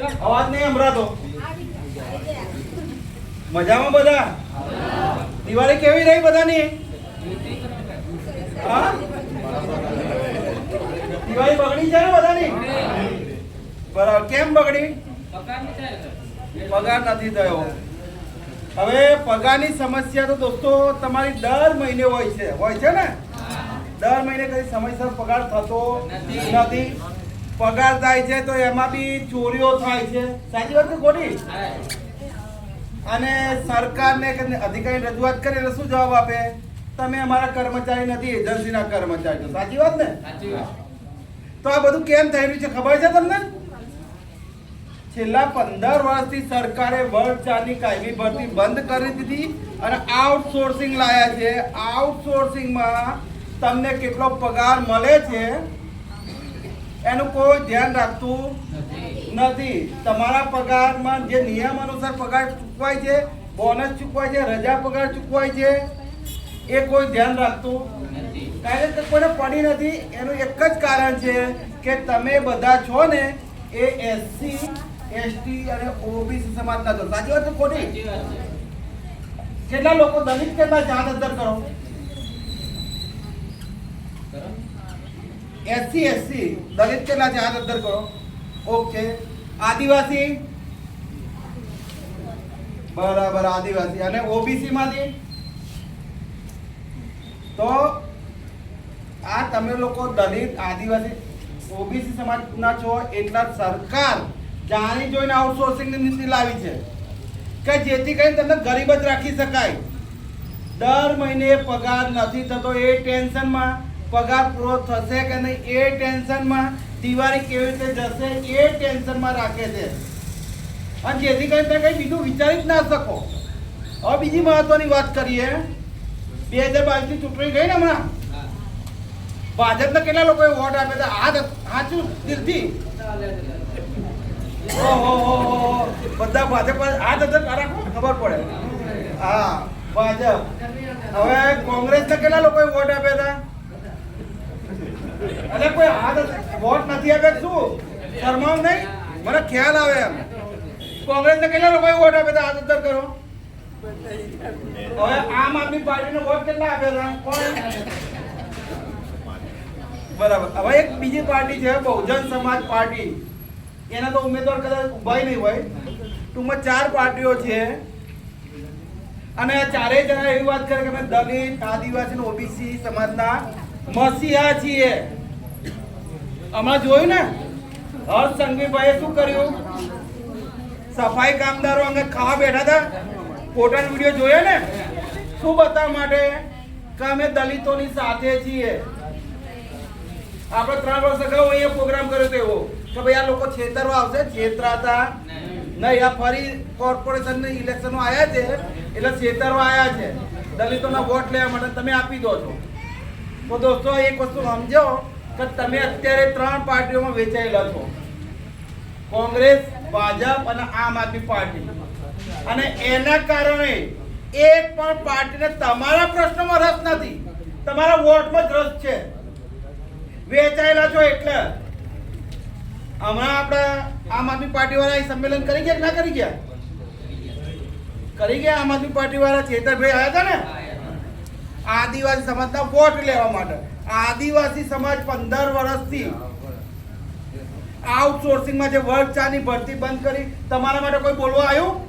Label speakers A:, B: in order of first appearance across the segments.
A: અવાજ નહીં સંભળાતો. મજામાં બધા? દિવાળી કેવી રહી બધાની? દિવાળી બગડી છે ને બધાની? બરાબર. કેમ બગડી? પગાર નથી થયો. હવે પગારની સમસ્યા તો દોસ્તો તમારી દર મહિને હોય છે. હોય છે ને? દર મહિને કઈ સમયસર પગાર થતો
B: નથી.
A: પગાર થાય છે તો એમાં બી ચોરીઓ થાય છે. સાચી વાત ખોટી? અને સરકારને અધિકારી રજૂઆત કરે એટલે શું જવાબ આપે? તમે અમારા કર્મચારી નથી એજન્સીના કર્મચારી છો. સાચી વાત ને? તો આ બધું કેમ થઈ રહ્યું છે? ખબર છે તમને? છેલ્લા પંદર વર્ષથી સરકારે વર્ડ ચારની કાયમી ભરતી બંધ કરી દીધી અને આઉટસોર્સિંગ લાયા છે. આઉટસોર્સિંગમાં તમને કેટલો પગાર મળે છે? એનું કોઈ ધ્યાન રાખતું નથી. તમારા પગારમાં જે નિયમ અનુસાર પગાર ચૂકવાય છે બોનસ ચૂકવાય છે રજા પગાર ચૂકવાય છે એ કોઈ ધ્યાન રાખતું કારણ કે કોઈને પડી નથી. એનું એક જ કારણ છે કે તમે બધા છો ને એ એસસી એસટી અને ઓબીસી સમાજના છો. સાચી વાત ખોટી? કેટલા લોકો દલિત કેટલા જાત અંદર કરો? એસસી એસસી દલિત કેટલા છે? હાથ અંદર કરો. ઓકે. આદિવાસી? બરાબર, આદિવાસી. અને ઓબીસી માંથી? તો આ તમે લોકો દલિત, આદિવાસી ઓબીસી સમાજના છો એટલા સરકાર જાણી જોઈને આઉટસોર્સિંગની નીતિ લાવી છે. કે જેથી કરીને તમને ગરીબ જ રાખી શકાય. દર મહિને પગાર નથી થતો એ ટેન્શનમાં. પગાર પૂરો થશે કે નહીં એ ટેન્શનમાં દિવાળી કેવી રીતે જશે એ ટેન્શનમાં રાખે છે. અને જેથી કરીને તમે કંઈ બીજું વિચારી જ ના શકો. હવે બીજી મહત્વની વાત કરીએ. બે હજાર બાવીસની ચૂંટણી ગઈ ને હમણાં? ભાજપને કેટલા લોકોએ વોટ આપ્યા હતા? હાથ સાચું દિલથી? ઓહો, બધા ભાજપ હાથ અંદર રાખો ખબર પડે. હા ભાજપ. હવે કોંગ્રેસને કેટલા લોકોએ વોટ આપ્યા હતા? અરે કોઈ હાથ વોટ નથી આપે શું? શરમાવ નહીં? મને ખ્યાલ આવે એમ. કોંગ્રેસને કેટલા લોકોએ વોટ આપે હાથ અંદર કરો? હવે આમ આદમી પાર્ટીને વોટ કેટલા આપે કોણ? બરાબર. હવે એક બીજી પાર્ટી છે, બહુજન સમાજ પાર્ટી. એના તો ઉમેદવાર કદાચ ઉભાય નહીં હોય. ટૂંકમાં ચાર પાર્ટીઓ છે. અને ચારેય જણા એવી વાત કરે કે અમે દલિત, આદિવાસી ઓબીસી સમાજના મસીહા છીએ. હમણાં જોયું ને? હર્ષ સંઘવીભાઈએ શું કર્યું? સફાઈ કામદારો અંગે ખાવા બેઠા હતા. ફોટાનો વીડિયો જોયો ને? શું બતાવવા માટે? કે અમે દલિતોની સાથે છીએ. આપણે ત્રણ વર્ષ અગાઉ અહીંયા પ્રોગ્રામ કર્યો હતો એવો કે ભાઈ આ લોકો છેતરવા આવશે. છેતરાતા નહીં. આ ફરી કોર્પોરેશન ઇલેક્શનો આવ્યા છે. એટલે છેતરવા આવ્યા છે. દલિતોના વોટ લેવા માટે તમે આપી દો છો. તો દોસ્તો, એક વસ્તુ સમજો કે તમે અત્યારે ત્રણ પાર્ટીઓમાં વેચાયેલા છો. કોંગ્રેસ, ભાજપ અને આમ આદમી પાર્ટી. અને એના કારણે એક પણ પાર્ટીને તમારા પ્રશ્નમાં રસ નથી. તમારા વોટમાં જ રસ છે. વેચાયેલા છો એટલે. હમણાં આપણે આમ આદમી પાર્ટી વાળા સંમેલન કરી ગયા કે ના કરી ગયા? કરી ગયા આમ આદમી પાર્ટી વાળા ચેતરભાઈ આવ્યા હતા ને? આદિવાસી સમાજના વોટ લેવા માટે. આદિવાસી સમાજ પંદર વર્ષથી આઉટસોર્સિંગમાં જે વર્ક ચાની ભરતી બંધ કરી, તમારા માટે કોઈ બોલવા આવ્યું?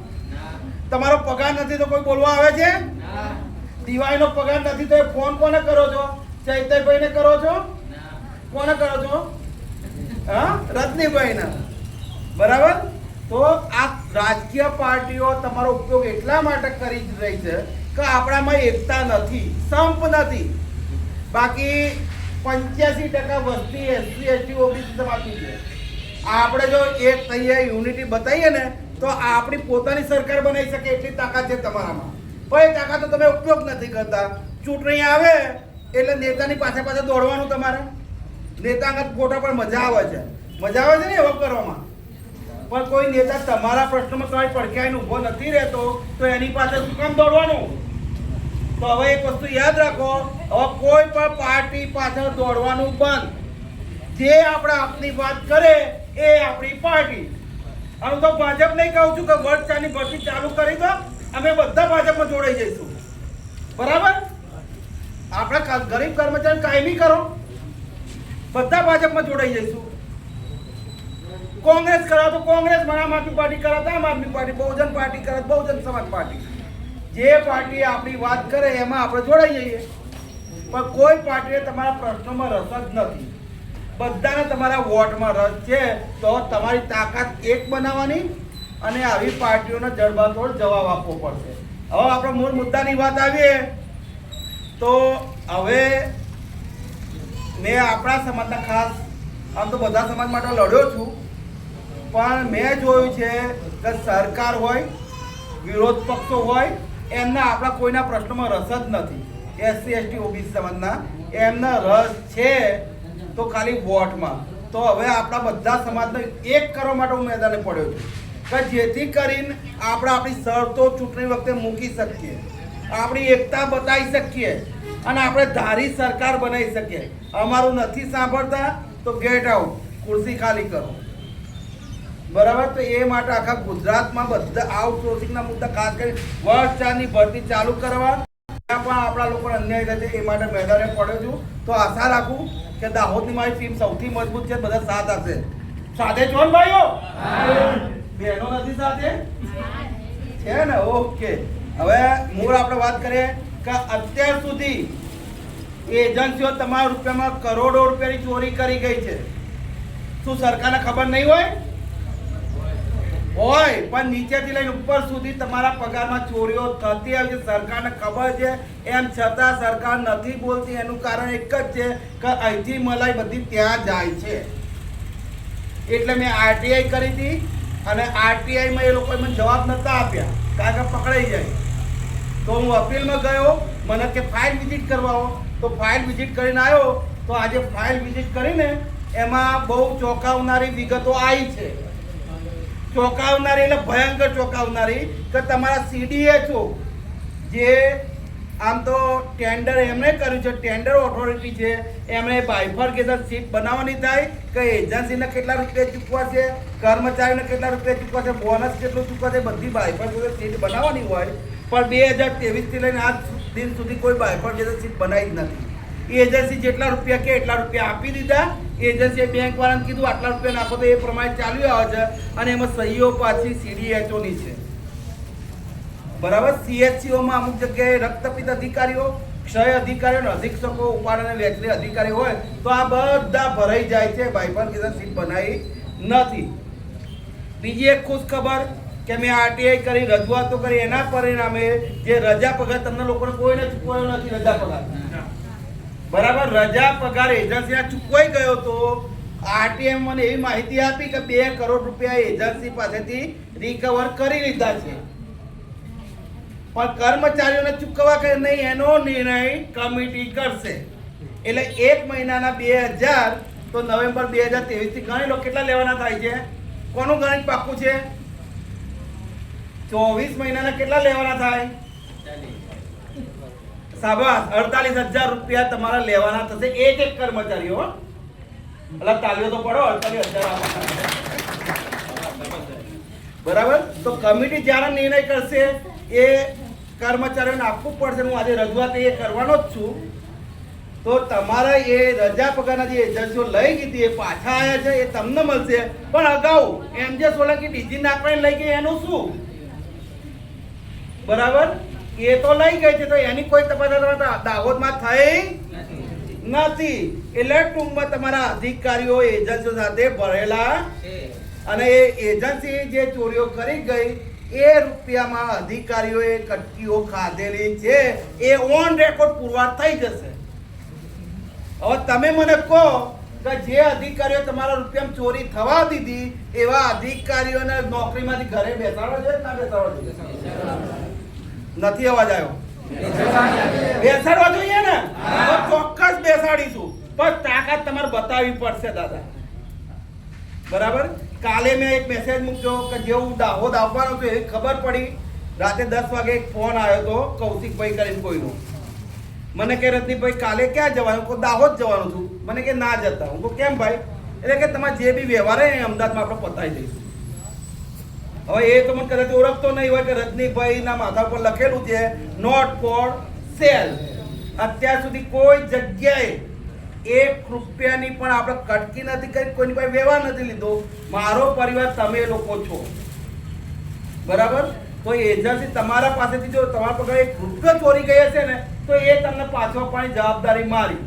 A: તમારો પગાર નથી તો કોઈ બોલવા આવે છે? દિવાળીનો પગાર નથી તો એ ફોન કોને કરો છો? ચૈતયભાઈને કરો છો? કોને કરો છો? હા? રજનીભાઈને. બરાબર? તો આ રાજકીય પાર્ટીઓ તમારો ઉપયોગ એટલા માટે કરી રહી છે કે આપણામાં એકતા નથી, સંપ નથી. બાકી પંચ્યાસી ટકા વસ્તી એસસી, એસટી, ઓબીસી સમાજની છે. આપણે જો એક થઈએ યુનિટી બતાવીએ ને, તો આપણી પોતાની સરકાર બનાવી શકે એટલી તાકાત છે તમારામાં. પણ એ તાકાતનો તમે ઉપયોગ નથી કરતા. ચૂંટણી આવે, એટલે નેતાની પાસે પાછળ દોડવાનું તમારે. નેતા અંગત ફોટા પર મજા આવે છે. મજા આવે છે ને એવો કરવામાં. પણ કોઈ નેતા તમારા પ્રશ્નમાં તમારી પડખે આવીને ઊભો નથી રહેતો, તો એની પાસે શું કામ દોડવાનું? તો હવે એક વસ્તુ યાદ રાખો, હવે કોઈ પણ પાર્ટી પાછળ દોડવાનું બંધ. જે આપણે આપની વાત કરે એ આપણી પાર્ટી. હું તો ભાજપ નહીં કહું છું કે વર્ષ ચાની ભરતી ચાલુ કરી દો, અમે બધા ભાજપમાં જોડાઈ જઈશું. બરાબર? આપણે ગરીબ કર્મચારી કાયમી કરો. બધા ભાજપમાં જોડાઈ જઈશું. કોંગ્રેસ કરાવ તો કોંગ્રેસ આમ આદમી પાર્ટી કરાવો આમ આદમી પાર્ટી, બહુજન પાર્ટી કરે બહુજન સમાજ પાર્ટી. જે પાર્ટી આપણી વાત કરે એમાં આપણે જોડાઈ જઈએ. પણ કોઈ પાર્ટીએ તમારા પ્રશ્નોમાં રસ જ નથી. બધાને તમારા વોટમાં રસ છે, તો તમારી તાકાત એક બનાવવાની અને આવી પાર્ટીઓને જડબાતોડ જવાબ આપવો પડશે. હવે આપણે મૂળ મુદ્દાની વાત આવીએ. તો હવે મેં આપણા સમાજના ખાસ, આમ તો બધા સમાજ માટે લડ્યો છું, પણ મેં જોયું છે કે સરકાર હોય, વિરોધ પક્ષો હોય એમના આપણા કોઈના પ્રશ્નોમાં રસ જ નથી. એસસી, એસટી, ઓબીસી સમાજના એમના રસ છે તો ખાલી વોટમાં. તો હવે આપણા બધા સમાજને એક કરવા માટે હું મેદાને પડ્યો છું કે જેથી કરીને આપણે આપણી શરતો ચૂંટણી વખતે મૂકી શકીએ. આપણી એકતા બતાવી શકીએ અને આપણે ધારી સરકાર બનાવી શકીએ. અમારું નથી સાંભળતા તો ગેટ આઉટ ખુરશી ખાલી કરો. બરાબર? તો એ માટે આખા ગુજરાતમાં બધા આઉટસોર્સિંગના મુદ્દા, ખાસ કરી વર્ષ ચારની ભરતી ચાલુ કરવા ત્યાં પણ આપણા લોકોને અન્યાય છે, એ માટે મેદાને પડ્યો છું. તો આશા રાખું કે દાહોદની મારી ટીમ સૌથી મજબૂત છે, બધા સાથ આપશે. સાથે છો ભાઈઓ? બહેનો નથી સાથે? છે ને? ઓકે. હવે મૂળ આપણે વાત કરીએ કે અત્યાર સુધી એજન્સીઓ તમારા રૂપિયામાં કરોડો રૂપિયાની ચોરી કરી ગઈ છે. શું સરકારને ખબર નહીં હોય? હોય, પણ નીચેથી લઈને ઉપર સુધી તમારા પગારમાં ચોરીઓ થતી આવી છે. સરકારને ખબર છે, એમ છતાં સરકાર નથી બોલતી. એનું કારણ એક જ છે કે અહીંથી મલાઈ બધી ત્યાં જાય છે. એટલે મેં આરટીઆઈ કરી હતી અને આરટીઆઈમાં એ લોકોએ મને જવાબ નહોતા આપ્યા, કારણ કે પકડાઈ જાય. તો હું અપીલમાં ગયો, મને કે ફાઇલ વિઝિટ કરવાઓ. તો ફાઇલ વિઝિટ કરીને આવ્યો. તો આજે ફાઇલ વિઝિટ કરીને એમાં બહુ ચોંકાવનારી વિગતો આવી છે. ચોંકાવનારી એટલે ભયંકર ચોંકાવનારી કે તમારા સીડીએચઓ જે આમ તો ટેન્ડર એમણે કર્યું છે ટેન્ડર ઓથોરિટી છે, એમણે બાયફર્કેશન સીટ બનાવવાની થાય કે એજન્સીને કેટલા રૂપિયા ચૂકવાશે, કર્મચારીને કેટલા રૂપિયા ચૂકવાશે બોનસ કેટલું ચૂકવાશે, બધી બાયફર્કેશન સીટ બનાવવાની હોય. પણ બે હજાર તેવીસથી લઈને આજ દિન સુધી કોઈ બાયફર્કેશન સીટ બનાવી જ નથી. એજન્સી જેટલા રૂપિયા કે એટલા રૂપિયા આપી દીધા એજન્સીએ બેંક વાળાને કીધું, આટલા રૂપિયા નાખો તો એ પ્રમાણે ચાલ્યું આવે છે. અને એમાં સહીઓ પાછી સીડીએચઓની છે. બરાબર? સીએચસીઓમાં અમુક જગ્યાએ રક્તપિત અધિકારીઓ, ક્ષય અધિકારીઓ અધિક્ષકો, ઉપાડ અને વહેંચણી અધિકારી હોય, તો આ બધા ભરાઈ જાય છે. બાયફર્ગેશન સીટ બનાવી નથી. બીજી એક ખુશ ખબર કે મેં આરટીઆઈ કરી, રજૂઆતો કરી, એના પરિણામે જે રજા પગાર, તમને લોકોને કોઈને ચૂકવાયો નથી, રજા પગાર. બરાબર, રજા પગાર એજન્સીના ચૂકવાઈ ગયો તો આરટીએમ મને એવી માહિતી આપી કે બે કરોડ રૂપિયા એજન્સી પાસેથી રિકવર કરી લીધા છે. પણ કર્મચારીઓને ચૂકવવા કે નહીં, એનો નિર્ણય કમિટી કરશે. એટલે એક મહિનાના બે હજાર, તો નવેમ્બર બે હજાર ત્રેવીસથી ગણી લો, કેટલા લેવાના થાય છે? કોનું ગણિત પાક્કું છે? ચોવીસ મહિનાના કેટલા લેવાના થાય? સાબાસ અડતાલીસ હજાર રૂપિયા તમારા લેવાના થશે એક એક કર્મચારીઓ એટલે તાલીઓ તો પડો, અડતાલીસ હજાર બરાબર? તો કમિટી જ્યારે નિર્ણય કરશે, એ કર્મચારીઓને આપવું પડશે. હું આજે રજૂઆત એ કરવાનો જ છું. તો તમારા એ રજા પગારના જે એજન્સીઓ લઈ ગઈ એ પાછા આવ્યા છે, એ તમને મળશે. પણ અગાઉ એમ જે સોલંકી ડીજી નાખવાની લઈ ગઈ, એનું શું? બરાબર? એ તો લઈ ગઈ છે, તો એની કોઈ તપાસ દાહોદમાં થઈ નથી. એટલે ટૂંકમાં તમારા અધિકારીઓ, એજન્સીઓ સાથે ભરેલા અને એ એજન્સી જે ચોરીઓ કરી ગઈ, એ રૂપિયામાં અધિકારીઓએ કટકીઓ ખાધેલી છે. એ ઓન રેકોર્ડ પુરવાર થઈ જશે. હવે તમે મને કહો કે જે અધિકારીઓ તમારા રૂપિયામાં ચોરી થવા દીધી, એવા અધિકારીઓને નોકરીમાંથી ઘરે બેસાડો છે ના બેસાડવા જોઈએ? નથી અવાજ આવ્યો? બેસાડવા જોઈએ ને? તો ચોક્કસ બેસાડીશું. પણ તાકાત તમારે બતાવવી પડશે, દાદા. બરાબર? કાલે મેં એક મેસેજ મૂક્યો કે જેવું દાહોદ આવવાનો છું એ ખબર પડી. રાતે દસ વાગે એક ફોન આવ્યો હતો કૌશિકભાઈ કરીને કોઈનો. મને કે, રજનીભાઈ, કાલે ક્યાં જવાનું? કહું દાહોદ જવાનું છું. મને કે, ના જતા. હું કેમ ભાઈ? એટલે કે તમારે જે બી વ્યવહાર હે અમદાવાદમાં આપણે પતાવી દઈશું. હવે એ તો મને કદાચ ઓળખતો નહીં હોય કે રજનીભાઈના માથા પર લખેલું છે નોટ ફોર સેલ અત્યાર સુધી કોઈ જગ્યાએ એક રૂપિયાની પણ આપણે કટકી નથી કરી, કોઈની પાસે વ્યવહાર નથી લીધો. મારો પરિવાર તમે લોકો છો. બરાબર? તો એજન્સી તમારા પાસેથી જો તમારા પગાર એક રૂપિયો ચોરી ગઈ હશે ને, તો એ તમને પાછો આપવાની જવાબદારી મારી.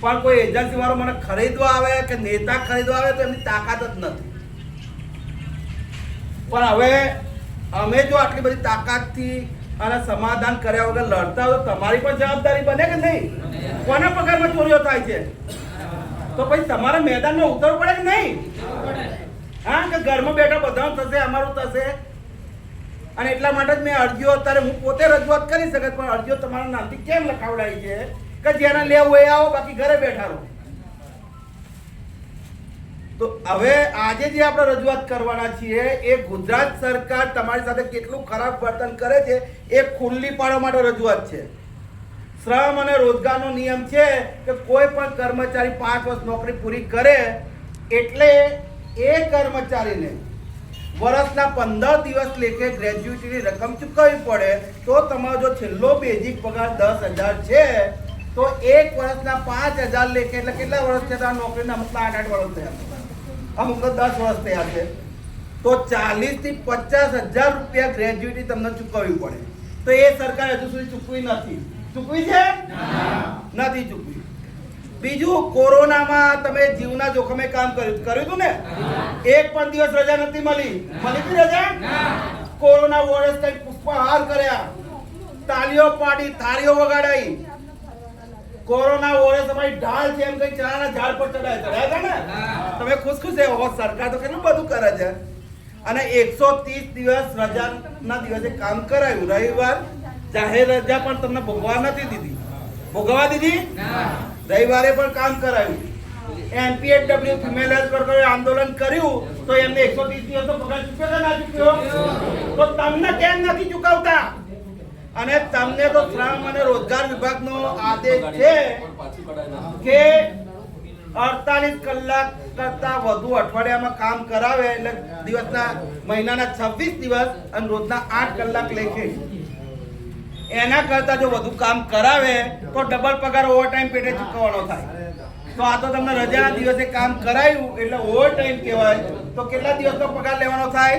A: પણ કોઈ એજન્સી વાળો મને ખરીદવા આવે કે નેતા ખરીદવા આવે તો એમની તાકાત જ નથી. પણ હવે અમે જો આટલી બધી તાકાતથી અને સમાધાન કર્યા વગર લડતા હોય તો તમારી પણ જવાબદારી બને કે નહીં? કોના પગારમાં ચોરીઓ થાય છે? તો પછી તમારે મેદાનમાં ઉતરવું પડે કે નહીં? હા, કે ઘરમાં બેઠા બધાનું થશે, અમારું થશે? અને એટલા માટે જ મેં અરજીઓ અત્યારે હું પોતે રજૂઆત કરી શકત, પણ અરજીઓ તમારા નામથી કેમ લખાવડાવી છે? કે જેને લેવું એ આવો, બાકી ઘરે બેઠા રહો. તો હવે આજે જે આપણે રજૂઆત કરવાના છીએ, એ ગુજરાત સરકાર તમારી સાથે કેટલું ખરાબ વર્તન કરે છે, એ ખુલ્લી પાડવા માટે રજૂઆત છે. શ્રમ અને રોજગારનો નિયમ છે કે કોઈ પણ કર્મચારી પાંચ વર્ષ નોકરી પૂરી કરે, એટલે એ કર્મચારીને વર્ષના પંદર દિવસ લેખે ગ્રેજ્યુટીની રકમ ચૂકવવી પડે, તો તમારો જો છેલ્લો બેઝિક પગાર દસ હજાર છે, તો એક વર્ષના પાંચ હજાર લેખે એટલે કેટલા વર્ષ થયા નોકરીના મતલબ આઠ આઠ વર્ષ થયા. અમુક દસ વર્ષ થયા છે. તો ચાલીસથી પચાસ હજાર રૂપિયા ગ્રેજ્યુટી તમને ચૂકવવી પડે. તો એ સરકાર હજુ સુધી ચૂકવી નથી. ચૂકવી છે? નથી ચૂકવી. બીજું કોરોનામાં તમે જીવના જોખમે કામ કર્યું. કર્યું હતું ને? એક પણ દિવસ રજા નથી મળી. મળી હતી રજા? કોરોના વોરિયર્સ કઈ પુષ્પહાર કર્યા. તાલીઓ પાડી થાળીઓ વગાડાઈ. કોરોના વોરિયર્સ તમારી ઢાલ છે એમ કઈ ચણાના ઝાડ પર ચડાય ચડાય છે ને? તમે ખુશ ખુશ છે ઓહો સરકાર તો કેટલું બધું કરે છે. અને એકસો ત્રીસ દિવસ રજાના દિવસે કામ કરાયું. રવિવાર જાહેર રજા પણ તમને ભોગવા નથી દીધી. ભોગવા દીધી? રવિવારે પણ કામ કરાયું. એનપીએડબ્લ્યુ ફિમેલ હેલ્થ વર્કરોએ આંદોલન કર્યું તો એમને એકસો ત્રીસ દિવસ તો પગાર ચૂક્યો કે ના ચૂક્યો તો તમને કેમ નથી ચૂકવતા? અને તમને તો શ્રમ અને રોજગાર વિભાગનો આદેશ છે કે અડતાલીસ કલાક કરતા વધુ અઠવાડિયામાં કામ કરાવે એટલે દિવસના મહિનાના છવ્વીસ દિવસ અને રોજના આઠ કલાક લેખે એના કરતા જો વધુ કામ કરાવે તો ડબલ પગાર ઓવરટાઈમ પેટે ચૂકવવાનો થાય. તો આ તો તમને રજાના દિવસે કામ કરાયું એટલે ઓવરટાઈમ કહેવાય. તો કેટલા દિવસનો પગાર લેવાનો થાય?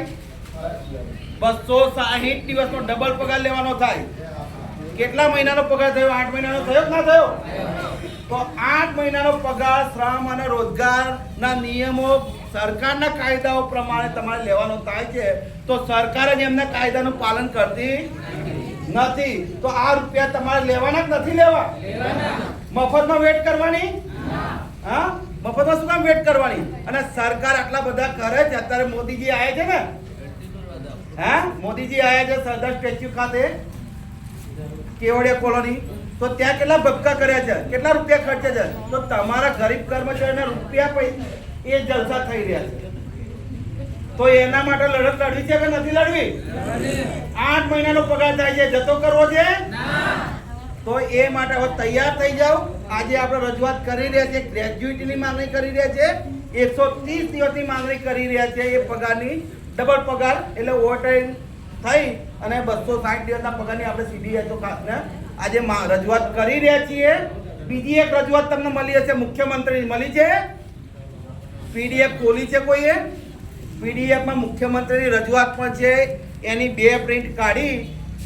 A: બસો સાહીઠ દિવસનો ડબલ પગાર લેવાનો થાય. કેટલા મહિનાનો પગાર થયો? આઠ મહિનાનો થયો ના થયો? તો આઠ મહિનાનો પગાર શ્રમ અને રોજગારના નિયમો સરકારના કાયદાઓ પ્રમાણે તમારે લેવાનો થાય છે. તો સરકાર જ એમના કાયદાનું પાલન કરતી નથી. તો આ રૂપિયા તમારે લેવાના જ નથી લેવા? મફતમાં વેટ કરવાની? હા? મફતમાં શું કામ વેટ કરવાની? અને સરકાર આટલા બધા કરે છે? અત્યારે મોદીજી આવે છે ને? હા? મોદીજી આવ્યા છે સરદાર સ્ટેચ્યુ ખાતે. કેવડિયા કોલોની. તો ત્યાં કેટલા ભક્કા કર્યા છે? કેટલા રૂપિયા ખર્ચે છે? તો તમારા ગરીબ કર્મચારીના રૂપિયા એ જલસા થઈ રહ્યા છે. તો એના માટે લડત લડવી છે કે નથી લડવી? આઠ મહિનાનો પગાર થાય છે. જતો કરવો છે? તો એ માટે હવે તૈયાર થઈ જાઓ. આજે આપણે રજૂઆત કરી રહ્યા છીએ. ગ્રેજ્યુએટીની માંગણી કરી રહ્યા છે એકસો ત્રીસ દિવસની માંગણી કરી રહ્યા છે એ પગારની. ડબલ પગાર એટલે ઓવરટાઈમ થઈ અને બસો સાઠ દિવસના પગારની આપણે સીડીએચઓ ખાસને આજે રજૂઆત કરી રહ્યા છીએ. બીજી એક રજૂઆત તમને મળી હશે, મુખ્યમંત્રી મળી છે. પીડીએફ ખોલી છે કોઈએ? પીડીએફમાં મુખ્યમંત્રીની રજૂઆત પણ છે. એની બે પ્રિન્ટ કાઢી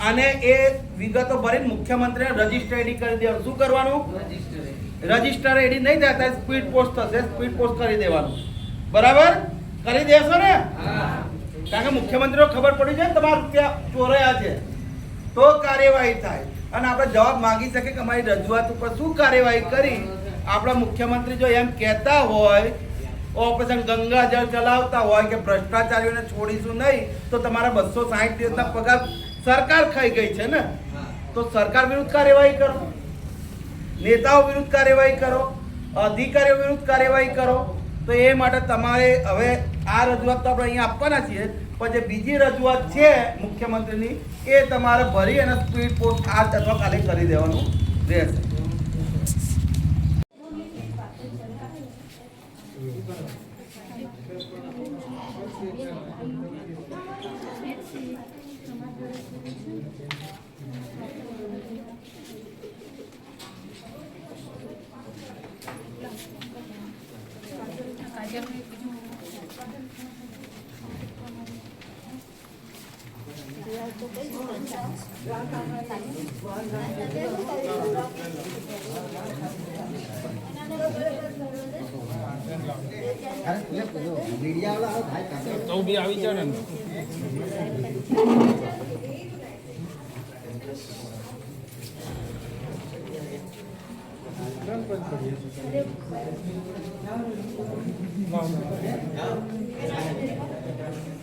A: અને એ વિગતો ભરીને મુખ્યમંત્રીને રજિસ્ટર એડી કરી દેવાનું. શું કરવાનું? રજિસ્ટર એડી નહીં થતા સ્પીડ પોસ્ટ થશે. સ્પીડ પોસ્ટ કરી દેવાનું. બરાબર? કરી દેશો ને? કારણ કે મુખ્યમંત્રીઓ ખબર પડી જાય તમારું રૂપિયા ચોરાયા છે, તો કાર્યવાહી થાય. અને આપણે જવાબ માંગી શકીએ કે અમારી રજૂઆત ઉપર શું કાર્યવાહી કરી? આપણા મુખ્યમંત્રી જો એમ કહેતા હોય, ઓપરેશન ગંગાજળ ચલાવતા હોય કે ભ્રષ્ટાચારીઓને છોડીશું નહીં, તો તમારા બસો સાહીઠ દિવસના પગાર સરકાર ખાઈ ગઈ છે ને? તો સરકાર વિરુદ્ધ કાર્યવાહી કરો. નેતાઓ વિરુદ્ધ કાર્યવાહી કરો. અધિકારીઓ વિરુદ્ધ કાર્યવાહી કરો. તો એ માટે તમારે હવે આ રજૂઆત તો આપણે અહીંયા આપવાના છીએ, પણ જે બીજી રજૂઆત છે મુખ્યમંત્રીની, એ તમારે ભરી અને સ્પીડ પોસ્ટ આજ અથવા કાલે કરી દેવાનું રહેશે.
B: તો બી આવી જાવ ને
C: ના ના